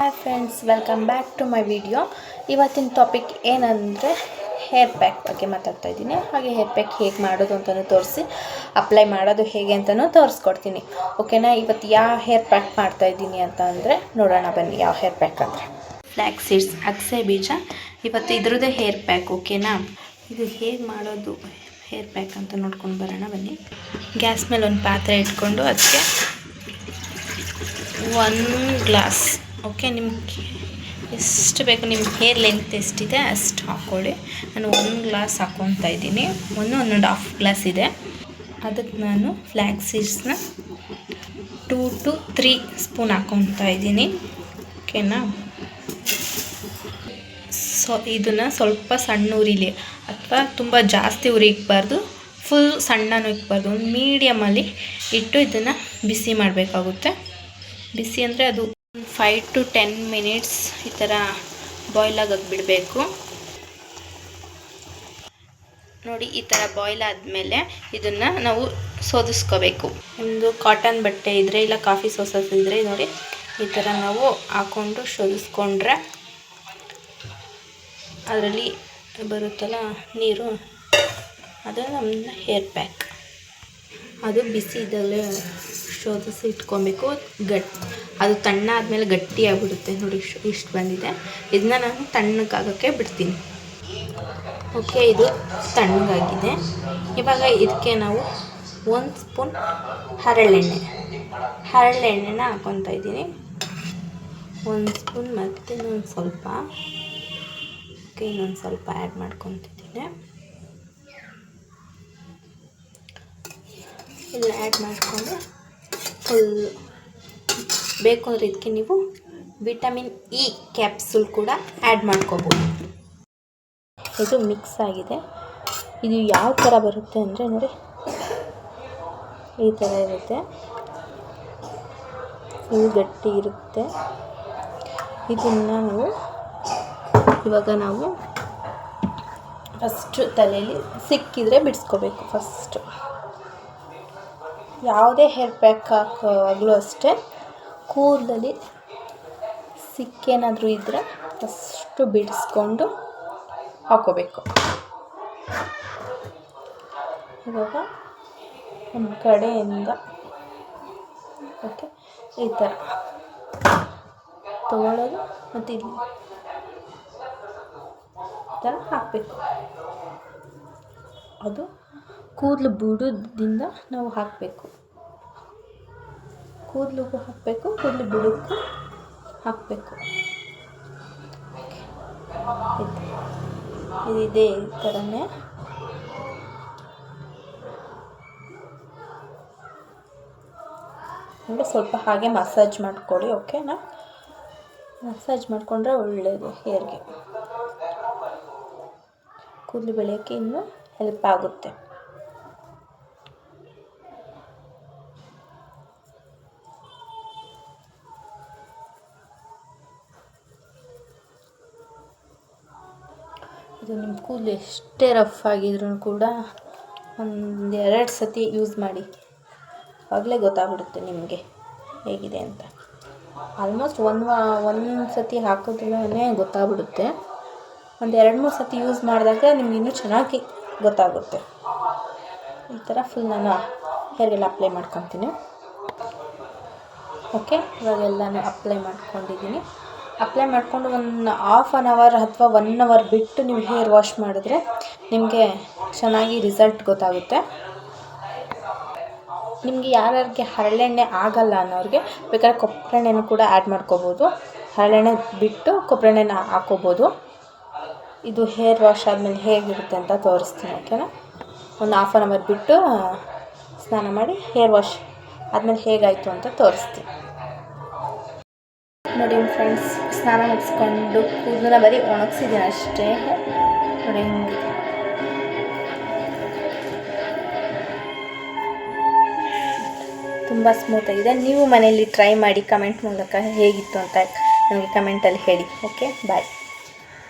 Hi friends welcome back to my video ಇವತ್ತಿನ topic ಏನಂದರೆ hair pack ಬಗ್ಗೆ ಮಾತಾಡ್ತಾ ಇದ್ದೀನಿ. ಹಾಗೆ ಹೇರ್ ಪ್ಯಾಕ್ ಹೇಗೆ ಮಾಡೋದು ಅಂತಲೂ ತೋರಿಸಿ ಅಪ್ಲೈ ಮಾಡೋದು ಹೇಗೆ ಅಂತಲೂ ತೋರಿಸ್ಕೊಡ್ತೀನಿ. ಓಕೆನಾ ಇವತ್ತು ಯಾವ ಹೇರ್ ಪ್ಯಾಕ್ ಮಾಡ್ತಾ ಇದ್ದೀನಿ ಅಂತ ಅಂದರೆ ನೋಡೋಣ ಬನ್ನಿ ಯಾವ ಹೇರ್ ಪ್ಯಾಕ್ ಅಂದರೆ. ಫ್ಲ್ಯಾಕ್ ಸೀಡ್ಸ್ ಅಗಸೆ ಬೀಜ. ಇವತ್ತು ಇದ್ರದ್ದೇ ಹೇರ್ ಪ್ಯಾಕ್ ಓಕೆನಾ ಇದು ಹೇಗೆ ಮಾಡೋದು ಹೇರ್ ಪ್ಯಾಕ್ ಅಂತ ನೋಡ್ಕೊಂಡು ಬರೋಣ ಬನ್ನಿ. ಗ್ಯಾಸ್ ಮೇಲೆ ಒಂದು ಪಾತ್ರೆ ಇಟ್ಕೊಂಡು ಅದಕ್ಕೆ ಒಂದು ಗ್ಲಾಸ್ ಓಕೆ ನಿಮ್ಗೆ ಎಷ್ಟು ಬೇಕು ನಿಮ್ಮ ಹೇರ್ ಲೆಂತ್ ಎಷ್ಟಿದೆ ಅಷ್ಟು ಹಾಕ್ಕೊಳ್ಳಿ. ನಾನು ಒಂದು ಗ್ಲಾಸ್ ಹಾಕ್ಕೊತಾ ಇದ್ದೀನಿ. ಒಂದು ಒನ್ ಆ್ಯಂಡ್ ಹಾಫ್ ಗ್ಲಾಸ್ ಇದೆ. ಅದಕ್ಕೆ ನಾನು ಫ್ಲ್ಯಾಕ್ ಸೀಡ್ಸ್ನ ಟೂ ಟು ತ್ರೀ ಸ್ಪೂನ್ ಹಾಕ್ಕೊತಾ ಇದ್ದೀನಿ. ಓಕೆನಾ ಸೊ ಇದನ್ನು ಸ್ವಲ್ಪ ಸಣ್ಣ ಉರಿಲಿ, ಅಥವಾ ತುಂಬ ಜಾಸ್ತಿ ಉರಿ ಇಕ್ಬಾರ್ದು ಫುಲ್ ಸಣ್ಣನೂ ಇಕ್ಬಾರ್ದು. ಒಂದು ಮೀಡಿಯಮಲ್ಲಿ ಇಟ್ಟು ಇದನ್ನು ಬಿಸಿ ಮಾಡಬೇಕಾಗುತ್ತೆ. ಬಿಸಿ ಅಂದರೆ ಅದು ಫೈವ್ ಟು ಟೆನ್ ಮಿನಿಟ್ಸ್ ಈ ಥರ ಬಾಯ್ಲ್ ಆಗಕ್ಕೆ ಬಿಡಬೇಕು ನೋಡಿ, ಈ ಥರ ಬಾಯ್ಲ್ ಆದಮೇಲೆ ಇದನ್ನು ನಾವು ಸೋದಿಸ್ಕೋಬೇಕು. ಒಂದು ಕಾಟನ್ ಬಟ್ಟೆ ಇದ್ದರೆ ಇಲ್ಲ ಕಾಫಿ ಸೋಸಸ್ ಇದ್ದರೆ ನೋಡಿ, ಈ ಥರ ನಾವು ಹಾಕ್ಕೊಂಡು ಶೋಧಿಸ್ಕೊಂಡ್ರೆ ಅದರಲ್ಲಿ ಬರುತ್ತಲ್ಲ ನೀರು, ಅದು ನಮ್ಮ ಹೇರ್ ಪ್ಯಾಕ್ ಅದು ಬಿಸಿ ಇದ್ದಾಗಲೇ ಶೋಧಿಸಿ ಇಟ್ಕೊಬೇಕು. ಗಟ್ ಅದು ತಣ್ಣಾದ್ಮೇಲೆ ಗಟ್ಟಿ ಆಗಿಬಿಡುತ್ತೆ ನೋಡಿ ಇಷ್ಟು ಇಷ್ಟು ಬಂದಿದೆ. ಇದನ್ನ ನಾನು ತಣ್ಣಗಾಗೋಕ್ಕೆ ಬಿಡ್ತೀನಿ. ಓಕೆ, ಇದು ತಣ್ಣಗಾಗಿದೆ. ಇವಾಗ ಇದಕ್ಕೆ ನಾವು ಒಂದು ಸ್ಪೂನ್ ಹರಳೆಣ್ಣೆ. ಹರಳೆಣ್ಣೆನ ಹಾಕೊತಾ ಇದ್ದೀನಿ. ಒಂದು ಸ್ಪೂನ್ ಮತ್ತು ಇನ್ನೊಂದು ಸ್ವಲ್ಪ. ಓಕೆ, ಇನ್ನೊಂದು ಸ್ವಲ್ಪ ಆ್ಯಡ್ ಮಾಡ್ಕೊತಿದ್ದೀನಿ. ಇಲ್ಲ ಆ್ಯಡ್ ಮಾಡಿಕೊಂಡು ಫುಲ್ ಬೇಕು ಅಂದರೆ ಇದಕ್ಕೆ ನೀವು ವಿಟಮಿನ್ ಇ ಕ್ಯಾಪ್ಸುಲ್ ಕೂಡ ಆ್ಯಡ್ ಮಾಡ್ಕೋಬೋದು. ಇದು ಮಿಕ್ಸ್ ಆಗಿದೆ. ಇದು ಯಾವ ಥರ ಬರುತ್ತೆ ಅಂದರೆ ನೋಡಿ, ಈ ಥರ ಇರುತ್ತೆ. ಫುಲ್ ಗಟ್ಟಿ ಇರುತ್ತೆ. ಇದನ್ನು ನಾವು ಇವಾಗ ನಾವು ಫಸ್ಟು ತಲೆಯಲ್ಲಿ ಸಿಕ್ಕಿದರೆ ಬಿಡಿಸ್ಕೋಬೇಕು ಫಸ್ಟು. ಯಾವುದೇ ಹೇರ್ ಪ್ಯಾಕ್ ಹಾಕುವಾಗಲೂ ಅಷ್ಟೇ, ಕೂದಲಲ್ಲಿ ಸಿಕ್ಕೇನಾದರೂ ಇದ್ದರೆ ಫಸ್ಟು ಬಿಡಿಸ್ಕೊಂಡು ಹಾಕೋಬೇಕು ಇವಾಗ ನಮ್ಮ ಕಡೆಯಿಂದ, ಓಕೆ, ಈ ಥರ ತಗೊಳ್ಳೋದು ಮತ್ತು ಇಲ್ಲಿ ಈ ಥರ ಹಾಕಬೇಕು. ಅದು ಕೂದಲು ಬಿಡೋದ್ರಿಂದ ನಾವು ಹಾಕಬೇಕು. ಕೂದಲಿಗೂ ಹಾಕಬೇಕು, ಕೂದಲು ಬಿಡೋಕ್ಕೂ ಹಾಕಬೇಕು. ಇದಿದೆ ಈ ಥರನೇ. ಅಂದರೆ ಸ್ವಲ್ಪ ಹಾಗೆ ಮಸಾಜ್ ಮಾಡ್ಕೊಳ್ಳಿ, ಓಕೆನಾ? ಮಸಾಜ್ ಮಾಡಿಕೊಂಡ್ರೆ ಒಳ್ಳೆಯದು ಹೇರ್ಗೆ ಕೂದಲು ಬೆಳೆಯೋಕ್ಕೆ ಇನ್ನೂ ಹೆಲ್ಪ್ ಆಗುತ್ತೆ. ಇದು ನಿಮ್ಮ ಕೂದಲು ಎಷ್ಟೇ ರಫ್ ಆಗಿದ್ರೂ ಕೂಡ ಒಂದು ಎರಡು ಸತಿ ಯೂಸ್ ಮಾಡಿ. ಆಗಲೇ ಗೊತ್ತಾಗ್ಬಿಡುತ್ತೆ ನಿಮಗೆ ಹೇಗಿದೆ ಅಂತ. ಆಲ್ಮೋಸ್ಟ್ ಒಂದು ವಾ, ಒಂದು ಸತಿ ಹಾಕೋದ್ರೇ ಗೊತ್ತಾಗ್ಬಿಡುತ್ತೆ. ಒಂದು ಎರಡು, ಮೂರು ಸತಿ ಯೂಸ್ ಮಾಡಿದಾಗ ನಿಮ್ಗೆ ಇನ್ನೂ ಚೆನ್ನಾಗಿ ಗೊತ್ತಾಗುತ್ತೆ. ಈ ಥರ ಫುಲ್ ನಾನು ಹೇರ್ಗೆಲ್ಲ ಅಪ್ಲೈ ಮಾಡ್ಕೊತೀನಿ. ಓಕೆ ಇವಾಗೆಲ್ಲನೂ ಅಪ್ಲೈ ಮಾಡ್ಕೊಂಡಿದ್ದೀನಿ. ಅಪ್ಲೈ ಮಾಡಿಕೊಂಡು ಒಂದು ಹಾಫ್ ಆನ್ ಅವರ್ ಅಥವಾ ಒನ್ ಅವರ್ ಬಿಟ್ಟು ನೀವು ಹೇರ್ ವಾಶ್ ಮಾಡಿದ್ರೆ ನಿಮಗೆ ಚೆನ್ನಾಗಿ ರಿಸಲ್ಟ್ ಗೊತ್ತಾಗುತ್ತೆ. ನಿಮಗೆ ಯಾರ್ಯಾರಿಗೆ ಹರಳೆಣ್ಣೆ ಆಗಲ್ಲ ಅನ್ನೋರಿಗೆ ಬೇಕಾದ್ರೆ ಕೊಬ್ಬರೆಣ್ಣೆನೂ ಕೂಡ ಆ್ಯಡ್ ಮಾಡ್ಕೋಬೋದು. ಹರಳೆಣ್ಣೆ ಬಿಟ್ಟು ಕೊಬ್ಬರೆಣ್ಣೆನ ಹಾಕೋಬೋದು. ಇದು ಹೇರ್ ವಾಶ್ ಆದಮೇಲೆ ಹೇಗಿರುತ್ತೆ ಅಂತ ತೋರಿಸ್ತೀನಿ ಓಕೆನಾ ಒಂದು ಹಾಫ್ ಆನ್ ಅವರ್ ಬಿಟ್ಟು ಸ್ನಾನ ಮಾಡಿ ಹೇರ್ ವಾಶ್ ಆದಮೇಲೆ ಹೇಗಾಯಿತು ಅಂತ ತೋರಿಸ್ತೀನಿ. ನೋಡಿ ಫ್ರೆಂಡ್ಸ್, ಸ್ನಾನ ಮುಗಿಸ್ಕೊಂಡು ಕೂದಲನ್ನ ಬರೀ ಒಣಗಿಸಿದ್ದೀನಿ ಅಷ್ಟೇ. ನೋಡಿ ಹಿಂಗೆ. ತುಂಬ ಸ್ಮೂತಾಗಿದೆ ನೀವು ಮನೆಯಲ್ಲಿ ಟ್ರೈ ಮಾಡಿ ಕಮೆಂಟ್ ಮೂಲಕ ಹೇಗಿತ್ತು ಅಂತ ನನಗೆ ಕಮೆಂಟಲ್ಲಿ ಹೇಳಿ ಓಕೆ ಬಾಯ್